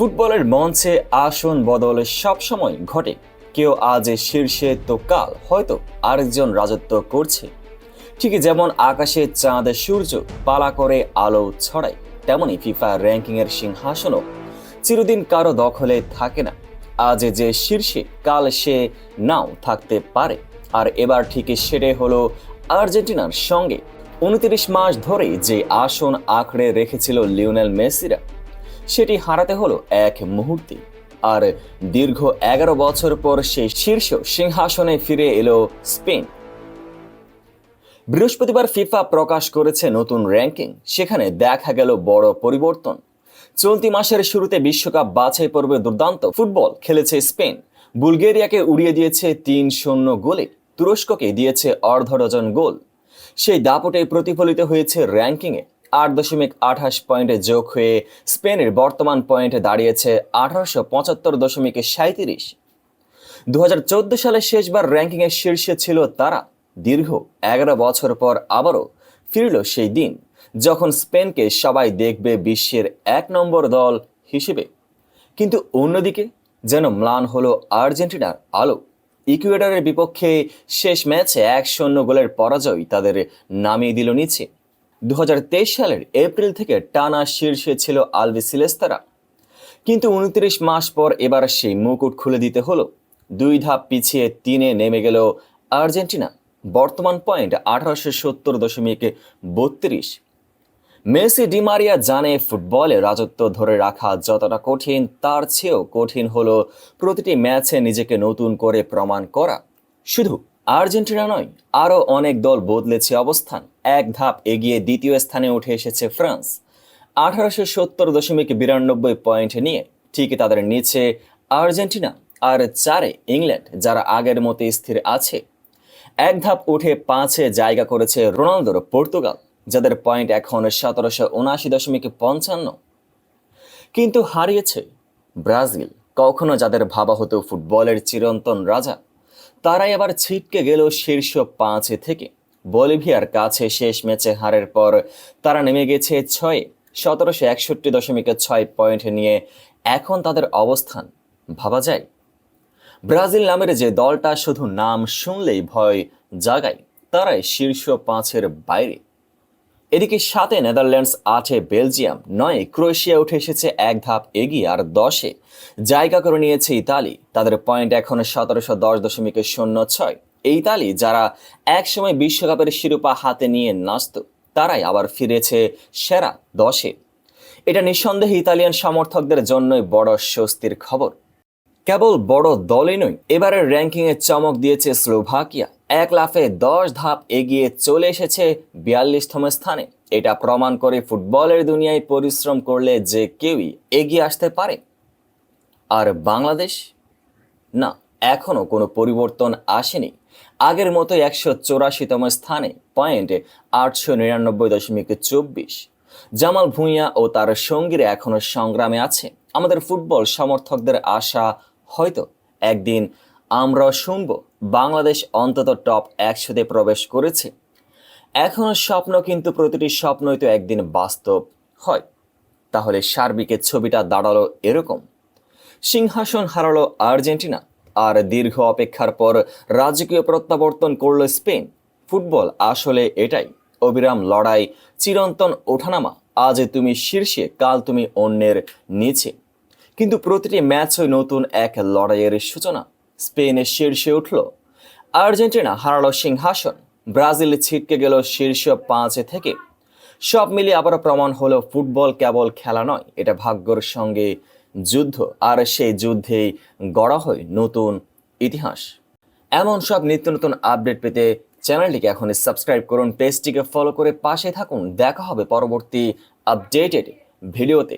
ফুটবলের মঞ্চে আসন বদল সবসময় ঘটে। কেউ আজ শীর্ষে, তো কাল হয়তো আরেকজন রাজত্ব করছে। ঠিক যেমন আকাশে চাঁদ সূর্য, পালা করে আলো ছড়ায়, তেমনি ফিফা র্যাঙ্কিংয়ের সিংহাসনও চিরদিন কারও দখলে থাকে না। আজ যে শীর্ষে, কাল সে নাও থাকতে পারে। আর এবার ঠিক সেটাই হলো আর্জেন্টিনার সঙ্গে। উনত্রিশ মাস ধরে যে আসন আঁকড়ে রেখেছিল লিওনেল মেসিরা সেটি হারাতে হলো এক মুহূর্তে। আর দীর্ঘ এগারো বছর পর সেই শীর্ষ সিংহাসনে ফিরে এলো স্পেন। বৃহস্পতিবার ফিফা প্রকাশ করেছে নতুন র্যাঙ্কিং। সেখানে দেখা গেল বড় পরিবর্তন। চলতি মাসের শুরুতে বিশ্বকাপ বাছাই পর্বে দুর্দান্ত ফুটবল খেলেছে স্পেন। বুলগেরিয়াকে উড়িয়ে দিয়েছে তিন শূন্য গোলে। তুরস্ককে দিয়েছে অর্ধ ডজন গোল। সেই দাপটে প্রতিফলিত হয়েছে র্যাঙ্কিংয়ে। আট দশমিক আঠাশ পয়েন্টে যোগ হয়ে স্পেনের বর্তমান পয়েন্টে দাঁড়িয়েছে আঠারোশো পঁচাত্তর দশমিক সাঁত্রিশ দু সালে শেষবার র্যাঙ্কিংয়ের শীর্ষে ছিল তারা। দীর্ঘ এগারো বছর পর আবারও ফিরল সেই দিন, যখন স্পেনকে সবাই দেখবে বিশ্বের এক নম্বর দল হিসেবে। কিন্তু অন্যদিকে যেন ম্লান হলো আর্জেন্টিনার আলো। ইকুয়েডরের বিপক্ষে শেষ ম্যাচে এক শূন্য গোলের পরাজয় তাদের নামিয়ে দিল নিচে। দু হাজার তেইশ সালের এপ্রিল থেকে টানা শীর্ষে ছিল আলভি সিলেস্তারা। কিন্তু উনত্রিশ মাস পর এবার সেই মুকুট খুলে দিতে হলো। দুই ধাপ পিছিয়ে তিনে নেমে গেল আর্জেন্টিনা। বর্তমান পয়েন্ট আঠারোশো সত্তর দশমিক বত্রিশ। মেসি ডিমারিয়া জানে ফুটবলে রাজত্ব ধরে রাখা যতটা কঠিন, তার চেয়েও কঠিন হলো প্রতিটি ম্যাচে নিজেকে নতুন করে প্রমাণ করা। শুধু আর্জেন্টিনা নয়, আরও অনেক দল বদলেছে অবস্থান। এক ধাপ এগিয়ে দ্বিতীয় স্থানে উঠে এসেছে ফ্রান্স। আঠারোশো সত্তর দশমিক বিরানব্বই পয়েন্ট নিয়ে ঠিকই তাদের নিচে আর্জেন্টিনা আর চারে ইংল্যান্ড, যারা আগের মতো স্থির আছে। এক ধাপ উঠে পাঁচে জায়গা করেছে রোনালদোর পর্তুগাল, যাদের পয়েন্ট এখন সতেরোশো উনআশি দশমিক পঞ্চান্ন। কিন্তু হারিয়েছে ব্রাজিল, কখনো যাদের ভাবা হতো ফুটবলের চিরন্তন রাজা। তারাই আবার ছিটকে গেল শীর্ষ পাঁচে থেকে। বলিভিয়ার কাছে শেষ ম্যাচে হারের পর তারা নেমে গেছে ছয়ে। সতেরোশো একষট্টি দশমিক ছয় পয়েন্ট নিয়ে এখন তাদের অবস্থান, ভাবা যায়। ব্রাজিল নামের যে দলটা শুধু নাম শুনলেই ভয় জাগায়, তারাই শীর্ষ পাঁচের বাইরে। এদিকে সাতে নেদারল্যান্ডস আটে বেলজিয়াম, নয় ক্রোয়েশিয়া উঠে এসেছে এক ধাপ এগিয়ে আর দশে। জায়গা করে নিয়েছে ইতালি, তাদের পয়েন্ট এখন সতেরোশো দশ দশমিক শূন্য ছয়। এই ইতালি, যারা একসময় বিশ্বকাপের শিরোপা হাতে নিয়ে নাচত, তারাই আবার ফিরেছে সেরা দশে। এটা নিঃসন্দেহে ইতালিয়ান সমর্থকদের জন্যই বড় স্বস্তির খবর। কেবল বড় দলই নয়, এবারের র্যাঙ্কিংয়ে চমক দিয়েছে স্লোভাকিয়া। এক লাফে দশ ধাপ এগিয়ে চলে এসেছে বিয়াল্লিশতম স্থানে। এটা প্রমাণ করে ফুটবলের দুনিয়ায় পরিশ্রম করলে যে কেউই এগিয়ে আসতে পারে। আর বাংলাদেশ? না, এখনও কোনো পরিবর্তন আসেনি। আগের মতো একশো চৌরাশিতম স্থানে, পয়েন্টে আটশো নিরানব্বই দশমিক চব্বিশ। জামাল ভূঁইয়া ও তার সঙ্গীরা এখনও সংগ্রামে আছে। আমাদের ফুটবল সমর্থকদের আশা হয়তো একদিন আমরা শুনব বাংলাদেশ অন্তত টপ একশোতে প্রবেশ করেছে। এখনও স্বপ্ন কিন্তু প্রতিটি স্বপ্নই তো একদিন বাস্তব হয়। তাহলে সার্বিকের ছবিটা দাঁড়াল এরকম। সিংহাসন হারালো আর্জেন্টিনা, আর দীর্ঘ অপেক্ষার পর রাজকীয় প্রত্যাবর্তন করল স্পেন। ফুটবল আসলে এটাই। অবিরাম লড়াই, চিরন্তন ওঠানামা। আজ তুমি শীর্ষে, কাল তুমি অন্যের নিচে। কিন্তু প্রতিটি ম্যাচই নতুন এক লড়াইয়ের সূচনা। স্পেনের শীর্ষে উঠল আর্জেন্টিনা, হারালো সিংহাসন। ব্রাজিল ছিটকে গেল শীর্ষ পাঁচে থেকে। সব মিলিয়ে আবারও প্রমাণ হলো ফুটবল কেবল খেলা নয়, এটা ভাগ্যর সঙ্গে যুদ্ধ, আর সেই যুদ্ধেই গড়া হয় নতুন ইতিহাস। এমন সব নিত্য নতুন আপডেট পেতে চ্যানেলটিকে এখন সাবস্ক্রাইব করুন, পেজটিকে ফলো করে পাশে থাকুন। দেখা হবে পরবর্তী আপডেটেড ভিডিওতে।